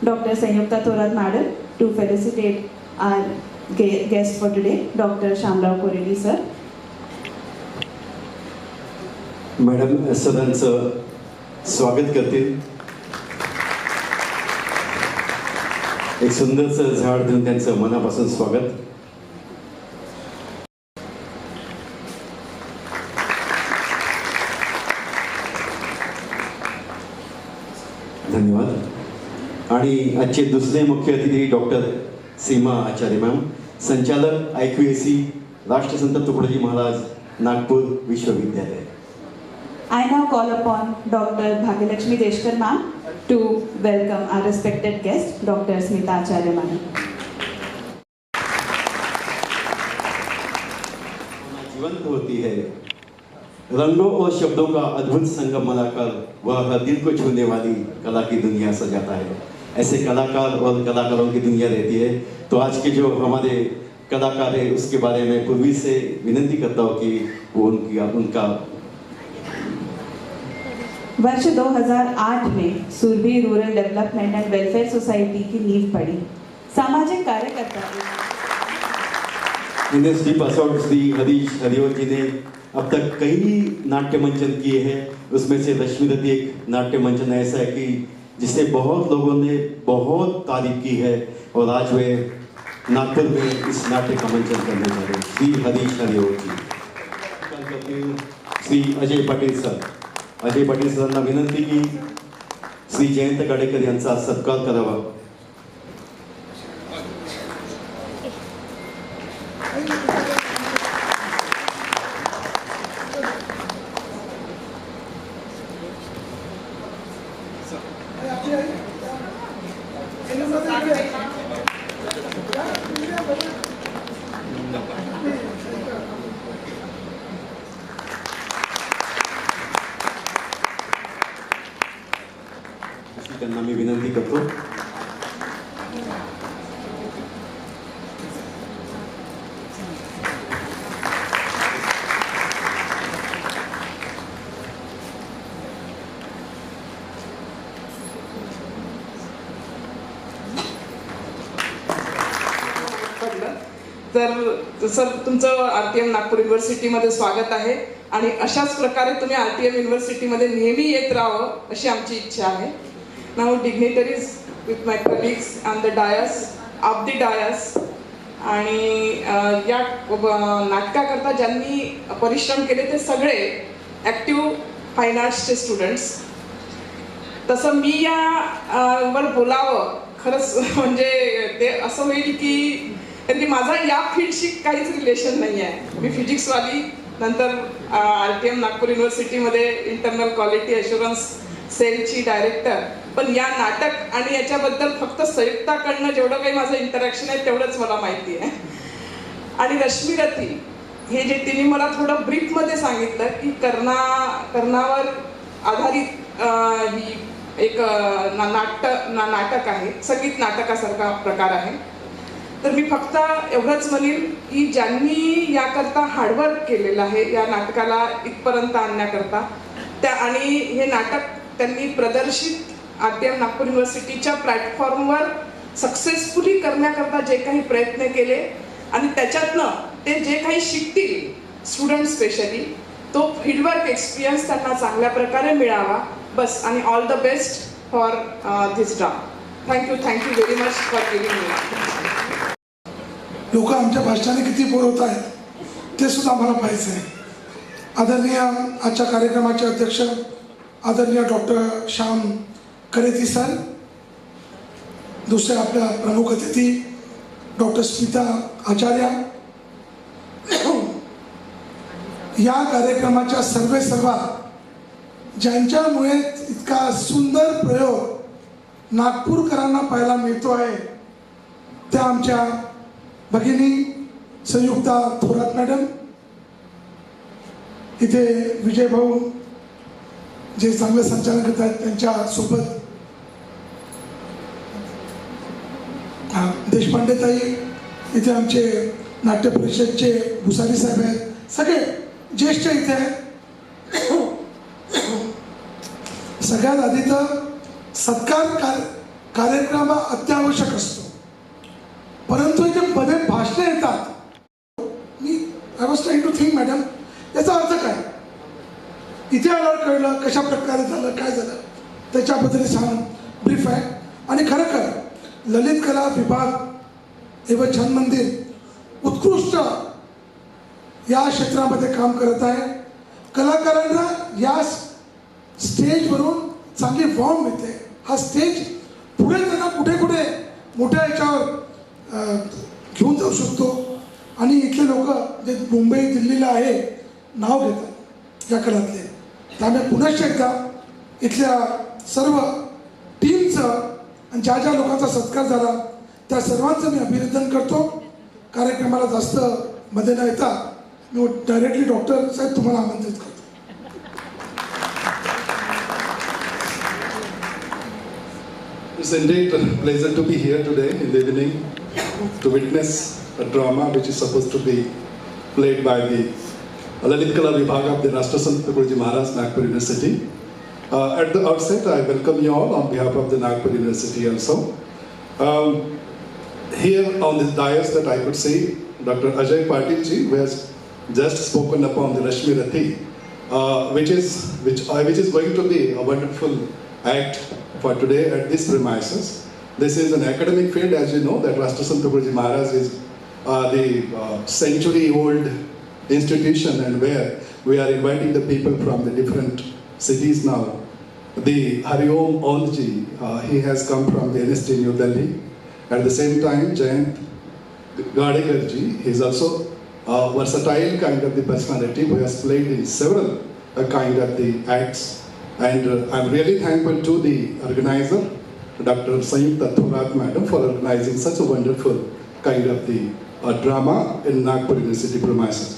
Dr. Sanyukta Thorat Madam to felicitate our gue- guest for today, Dr. Shamrao Koredi sir. Madam सरांचं स्वागत करतील एक सुंदरचं झाड देऊन त्यांचं मनापासून स्वागत. धन्यवाद. आणि आजचे दुसरे मुख्य अतिथी डॉक्टर सीमा आचार्य मॅम संचालक आय क्यू राष्ट्रसंत तुकडोजी महाराज नागपूर विश्वविद्यालय. I now call upon doctor Bhagyalakshmi Deshkar ma'am to welcome our respected guest, Dr. Smita Acharya madam. जीवंत होती है रंगों और शब्दों का अद्भुत संगम बनाकर वह हर दिल को छूने वाली कला की दुनिया सजाता है ऐसे कलाकार और कलाकारों की दुनिया रहती है तो आज के जो हमारे कलाकार है उसके बारे में पूर्वी से विनती करता हूँ कि वो उनकी उनका वर्ष 2008 में Surabhi rural development and welfare society की नींव पड़ी। सामाजिक कार्यकर्ता industry pass out Shri Harish Hariol ji ने अब तक कई नाट्य मंचन किए हैं। उसमें से रश्मि रश्मिरति एक नाट्य मंचन ऐसा है कि जिसे बहुत लोगों ने बहुत तारीफ़ की है और आज वे नागपुर में इस नाट्य का मंचन करने जा रहे हैं। श्री हरीश हरिओल जी। श्री अजय पटेल सर। अजय पाटील सरांना विनंती की श्री जयंत गाडेकर यांचा सत्कार करावा अशी त्यांना मी विनंती करतो पडलं तर सर तुमचं आर टी एम नागपूर युनिव्हर्सिटीमध्ये स्वागत आहे. आणि अशाच प्रकारे तुम्ही आर टी एम युनिव्हर्सिटीमध्ये नेहमी येत राहावं अशी आमची इच्छा आहे. Now dignitaries with my colleagues and the dais of the dais आणि या नाटकाकरता ज्यांनी परिश्रम केले ते सगळे ॲक्टिव्ह फाईन आर्ट्सचे स्टुडंट्स तसं मी या वर बोलावं खरंच म्हणजे ते असं होईल की कारण की माझा या फील्डशी काहीच रिलेशन नाही आहे मी फिजिक्सवाली नंतर आर टी एम नागपूर युनिव्हर्सिटीमध्ये इंटरनल क्वालिटी अशुरन्स सेलची डायरेक्टर पण या नाटक आणि याच्याबद्दल फक्त संयुक्ताकडनं जेवढं काही माझं इंटरॅक्शन आहे तेवढंच मला माहिती आहे. आणि रश्मी रथी हे जे तिने मला थोडं ब्रीफमध्ये सांगितलं की कर्णा कर्णावर आधारित ही एक ना नाट्य ना नाटक आहे. संगीत नाटकासारखा प्रकार आहे. तर मी फक्त एवढंच म्हणेन की ज्यांनी याकरता हार्डवर्क केलेलं आहे या नाटकाला इथपर्यंत आणण्याकरता त्या आणि हे नाटक त्यांनी प्रदर्शित आर टी एम नागपूर युनिव्हर्सिटीच्या प्लॅटफॉर्मवर सक्सेसफुली करण्याकरता जे काही प्रयत्न केले आणि त्याच्यातनं ते जे काही शिकतील स्टुडंट स्पेशली तो फील्डवर्क एक्सपिरियन्स त्यांना चांगल्या प्रकारे मिळावा. बस आणि all the best for this draw thank you thank you very much for giving me लोक आमच्या भाषणाने किती बोलवत आहेत ते सुद्धा आम्हाला पाहिजे आहे. आदरणीय आजच्या कार्यक्रमाचे अध्यक्ष आदरणीय डॉक्टर श्याम करेती सर दुसरे आपल्या प्रमुख अतिथी डॉक्टर स्मिता आचार्य या कार्यक्रमाच्या सर्वे सर्वा ज्यांच्यामुळे इतका सुंदर प्रयोग नागपूरकरांना पाहायला मिळतो आहे त्या आमच्या भगिनी संयुक्ता थोरात मॅडम इथे विजय भाऊ जे चांगले संचालन करत आहेत त्यांच्यासोबत देशपांडे ताई इथे आमचे नाट्य परिषदचे भुसारी साहेब आहेत सगळे ज्येष्ठ इथे आहेत. सगळ्यात आधी तर सत्कार कार्यक्रम अत्यावश्यक असतो परंतु इथे मध्ये भाषणे येतात मी I trying to think madam याचा अर्थ काय? इथे आल्यावर कळलं कशा प्रकारे झालं काय झालं. त्याच्याबद्दल सांग ब्रीफ आहे. आणि खरोखर ललित कला विभाग एवढं छान मंदिर उत्कृष्ट या क्षेत्रामध्ये काम करत आहे. कलाकारांना या स्टेजवरून चांगली फॉर्म मिळते. हा स्टेज पुढे त्यांना कुठे कुठे मोठ्या याच्यावर अं, घेऊन जाऊ शकतो. आणि इथले लोक जे मुंबई दिल्लीला आहे नाव घेतात या कलातले. त्यामुळे पुनश्च एकदा इथल्या सर्व टीमचं आणि ज्या ज्या लोकांचा सत्कार झाला त्या सर्वांचं मी अभिनंदन करतो. कार्यक्रमाला जास्त मध्ये न येता मी डायरेक्टली डॉक्टर साहेब तुम्हाला आमंत्रित करतो. It's indeed pleasant to be here today in the evening to witness drama which is supposed to be played by the Lalit Kala Vibhaga of the Rashtrasant Tukurji Maharaj, Nagpur University. Uh, at the outset, I welcome you all on behalf of the Nagpur University also. Um, here on this dais that I could see Dr. Ajay Patil ji, who has just spoken upon the Rashmi Rathi, uh, which is which, uh, which is going to be a wonderful act for today at this premises. This is an academic field, as you know, that Rashtrasant Tukurji Maharaj is uh, the uh, century-old institution and where we are inviting the people from the different cities now. The Hariom Onji, uh, he has come from the NST New Delhi. At the same time, Jayant Gadekarji, he is also a versatile kind of the personality who has played in several uh, kind of the acts. And uh, I'm really thankful to the organizer, Dr. Sayukta Thorat Madam, for organizing such a wonderful kind of the a drama in Nagpur in diplomacy.